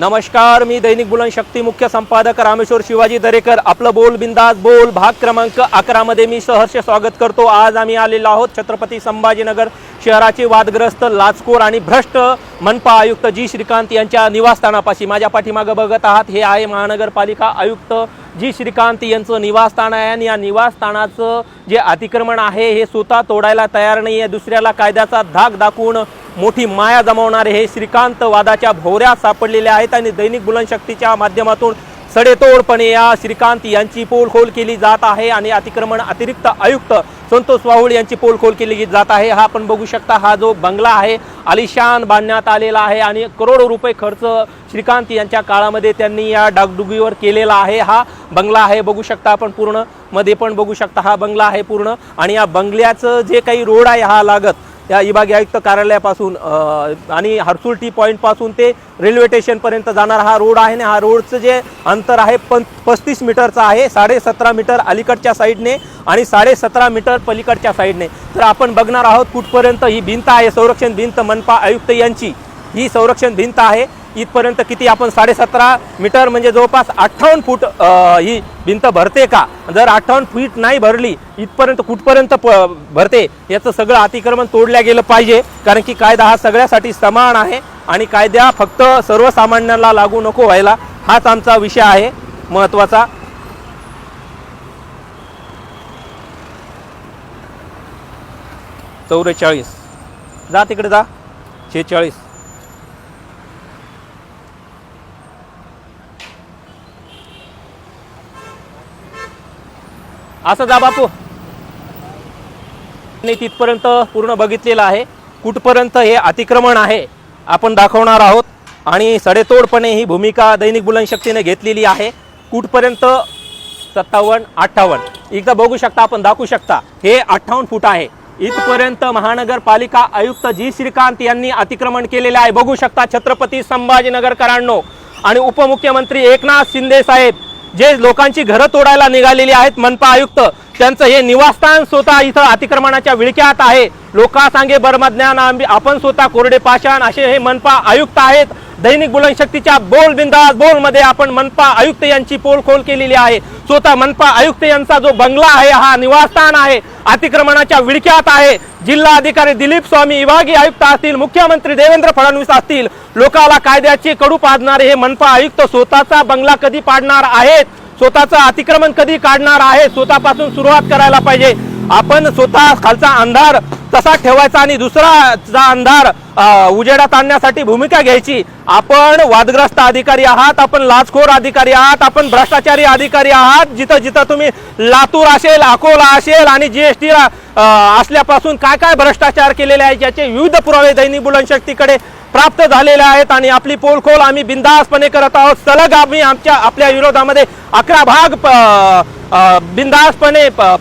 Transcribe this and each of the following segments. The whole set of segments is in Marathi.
नमस्कार मी दैनिक बुलंद शक्ती मुख्य संपादक रामेश्वर शिवाजी दरेकर. आपलं बोल बिंदास बोल भाग क्रमांक अकरा मध्ये मी सहर्ष स्वागत करतो. आज आम्ही आलेलो आहोत छत्रपती संभाजीनगर शहराचे वादग्रस्त लाचखोर आणि भ्रष्ट मनपा आयुक्त जी. श्रीकांत यांच्या निवासस्थानापाशी. माझ्या पाठीमागं बघत आहात हे आहे महानगरपालिका आयुक्त जी. श्रीकांत यांचं निवासस्थान आहे आणि या निवासस्थानाचं जे अतिक्रमण आहे हे स्वतः तोडायला तयार नाही आहे दुसऱ्याला कायद्याचा धाक दाखवून मोठी माया जमवणारे हे श्रीकांत वादाच्या भोवऱ्यात सापडलेले आहेत आणि दैनिक बुलनशक्तीच्या माध्यमातून सडेतोडपणे या श्रीकांत यांची पोलखोल केली जात आहे आणि अतिक्रमण अतिरिक्त आयुक्त संतोष वाहुळ यांची पोलखोल केली जात आहे. हा आपण बघू शकता हा जो बंगला आहे आलिशान बांधण्यात आलेला आहे आणि करोडो रुपये खर्च श्रीकांत यांच्या काळामध्ये त्यांनी या डागडुगीवर केलेला आहे. हा बंगला आहे बघू शकता आपण पूर्णमध्ये पण बघू शकता हा बंगला आहे पूर्ण. आणि या बंगल्याचं जे काही रोड आहे हा लागत या विभागीय आयुक्त कार्यालयापासून आणि हर्सुल टी पॉईंटपासून ते रेल्वे स्टेशनपर्यंत जाणारा हा रोड आहे आणि हा रोडचं जे अंतर आहे पण पस्तीस मीटरचं आहे साडे सतरा मीटर अलीकडच्या साईडने आणि साडे सतरा मीटर पलीकडच्या साईडने. तर आपण बघणार आहोत कुठपर्यंत ही भिंत आहे संरक्षण भिंत मनपा आयुक्त यांची. ही संरक्षण भिंत आहे. इथपर्यंत किती आपण साडेसतरा मीटर म्हणजे जवळपास अठ्ठावन्न फूट ही भिंत भरते का? जर अठ्ठावन्न फूट नाही भरली इथपर्यंत कुठपर्यंत प भरते? याचं सगळं अतिक्रमण तोडल्या गेलं पाहिजे कारण की कायदा हा सगळ्यासाठी समान आहे आणि कायद्या फक्त सर्वसामान्यांना लागू नको व्हायला हाच आमचा विषय आहे महत्त्वाचा चौवेचाळीस जा तिकडे जा. शेहेचाळीस असं जा बापू. मी तिथपर्यंत पूर्ण बघितलेलं आहे. कुठपर्यंत हे अतिक्रमण आहे आपण दाखवणार आहोत. आणि सडेतोडपणे ही भूमिका दैनिक बुलंद शक्तीने घेतलेली आहे. कुठपर्यंत? सत्तावन्न अठ्ठावन्न. एकदा बघू शकता आपण दाखवू शकता. हे अठ्ठावन्न फूट आहे. इथपर्यंत महानगरपालिका आयुक्त जी. श्रीकांत यांनी अतिक्रमण केलेले आहे. बघू शकता छत्रपती संभाजीनगरकरांनो. आणि उपमुख्यमंत्री एकनाथ शिंदे साहेब. जे लोकांची घरं तोडायला निघालेली आहेत मनपा आयुक्त त्यांचं हे निवासस्थान स्वतः इथं अतिक्रमणाच्या विळख्यात आहे. लोका सांगे बर्मज्ञान आंबी आपण स्वतः कोरडे पाषाण असे हे मनपा आयुक्त आहेत. दैनिक बुलनशक्तीच्या बोल बिंदास बोलमध्ये आपण मनपा आयुक्त यांची पोलखोल केलेली आहे. स्वतः मनपा आयुक्त यांचा जो बंगला आहे हा निवासस्थान आहे. अतिक्रमणाच्या विळख्यात आहे. जिल्हा अधिकारी दिलीप स्वामी विभागीय आयुक्त असतील मुख्यमंत्री देवेंद्र फडणवीस असतील लोकाला कायद्याची कडू पाडणारे हे मनपा आयुक्त स्वतःचा बंगला कधी पाडणार आहेत? स्वतःचं अतिक्रमण कधी काढणार आहे स्वतःपासून सुरुवात करायला पाहिजे. आपण स्वतः खालचा अंधार तसा ठेवायचा आणि दुसराचा अंधार उजेडात आणण्यासाठी भूमिका घ्यायची. आपण वादग्रस्त अधिकारी आहात आपण लाचखोर अधिकारी आहात आपण भ्रष्टाचारी अधिकारी आहात. जिथं जिथं तुम्ही लातूर असेल अकोला असेल आणि जीएसटी असल्यापासून काय काय भ्रष्टाचार केलेले आहे याचे विविध पुरावे दैनिक बुलनशक्तीकडे प्राप्त झालेले आहेत आणि आपली पोलखोल आम्ही बिंदासपणे करत आहोत. सलग आम्ही आमच्या आपल्या विरोधामध्ये अकरा भाग प-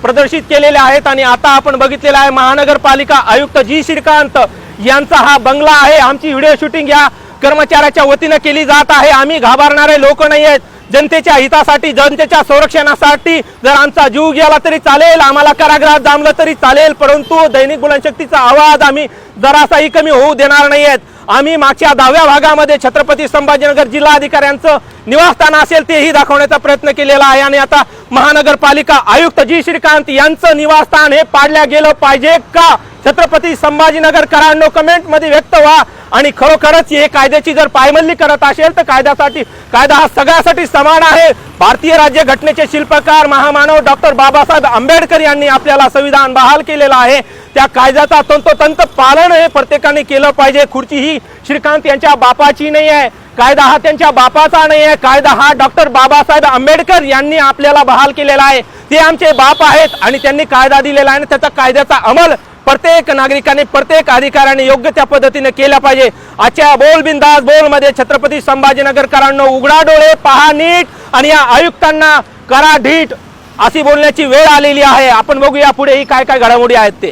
प्रदर्शित केलेले आहेत आणि आता आपण बघितलेला आहे महानगरपालिका आयुक्त जी. श्रीकांत यांचा हा बंगला आहे. आमची व्हिडिओ शूटिंग या कर्मचाऱ्याच्या वतीनं केली जात आहे. आम्ही घाबरणारे लोक नाही आहेत. जनतेच्या हितासाठी जनतेच्या संरक्षणासाठी जर आमचा जीव गेला तरी चालेल आम्हाला कारागृहात जामलं तरी चालेल परंतु दैनिक गुणशक्तीचा आवाज आम्ही जरासाही कमी होऊ देणार नाही आहेत. आम्ही मागच्या दहाव्या भागामध्ये छत्रपती संभाजीनगर जिल्हाधिकाऱ्यांचं निवासस्थान असेल तेही दाखवण्याचा प्रयत्न केलेला आहे. आणि आता महानगरपालिका आयुक्त जी. श्रीकांत यांचं निवासस्थान हे पाडल्या गेलं पाहिजे का? छत्रपती संभाजीनगर करांनो कमेंटमध्ये व्यक्त व्हा. आणि खरोखरच हे कायद्याची जर पायमल्ली करत असेल तर कायद्यासाठी कायदा हा सगळ्यासाठी समान आहे. भारतीय राज्य घटनेचे शिल्पकार महामानव डॉक्टर बाबासाहेब आंबेडकर यांनी आपल्याला संविधान बहाल केलेलं आहे. त्या कायद्याचा तंतोतंत पालन हे प्रत्येकाने केलं पाहिजे. खुर्ची ही श्रीकांत यांच्या बापाची नाही आहे. कायदा हा त्यांच्या बापाचा नाही आहे. कायदा हा डॉक्टर बाबासाहेब आंबेडकर यांनी आपल्याला बहाल केलेला आहे. ते आमचे बाप आहेत आणि त्यांनी कायदा दिलेला आहे आणि त्याचा कायद्याचा अंमल प्रत्येक नागरिकाने प्रत्येक अधिकाऱ्याने योग्य त्या पद्धतीने केला पाहिजे. आजच्या बोल बिंदास बोलमध्ये छत्रपती संभाजीनगरकरांनो उघडा डोळे पहा नीट आणि या आयुक्तांना करा ढीट अशी बोलण्याची वेळ आलेली आहे. आपण बघूया पुढे ही काय काय घडामोडी आहेत ते.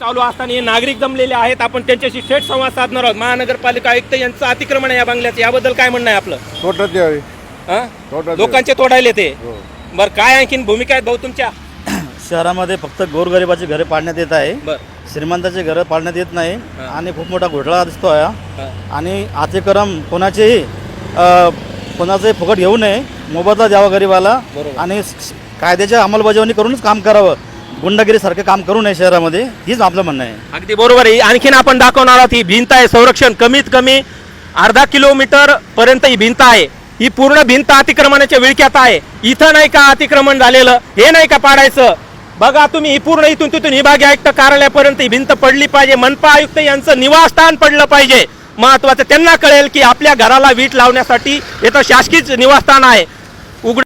चालू असताना हे नागरिक जमलेले आहेत. आपण त्यांच्याशी थेट संवाद साधणार आहोत. महानगरपालिका आयुक्त यांचं अतिक्रमण आहे या बंगल्याचं. याबद्दल काय म्हणणं आहे आपलं? हा? तोटत लोकांचे तोडायले ते हो. बरं काय आणखीन भूमिका आहेत भाऊ तुमच्या? शहरामध्ये फक्त गोरगरिबाची घरे पाडण्यात येत आहे. श्रीमंताची घरं पाडण्यात येत नाही. आणि खूप मोठा घोटाळा दिसतो आहे. हा. आणि अतिक्रम कोणाचेही कोणाचंही फुकट घेऊ नये मोबदला द्यावा गरिबाला आणि कायद्याच्या अंमलबजावणी करूनच काम करावं. गुंडगिरीसारखं काम करू नये शहरामध्ये हीच आपलं म्हणणं आहे. अगदी बरोबर आहे. आणखीन आपण दाखवणार आहोत ही भिंत आहे संरक्षण. कमीत कमी अर्धा किलोमीटर पर्यंत ही भिंत आहे. ही पूर्ण भिंत अतिक्रमणाच्या विळक्यात आहे. इथं नाही का अतिक्रमण झालेलं? हे नाही का पाडायचं? बघा तुम्ही ही पूर्ण इथून तिथून विभागीय आयुक्त कार्यालयापर्यंत ही भिंत पडली पाहिजे. मनपा आयुक्त यांचं निवासस्थान पडलं पाहिजे. महत्वाचं त्यांना कळेल की आपल्या घराला वीट लावण्यासाठी इथं शासकीय निवासस्थान आहे. उघड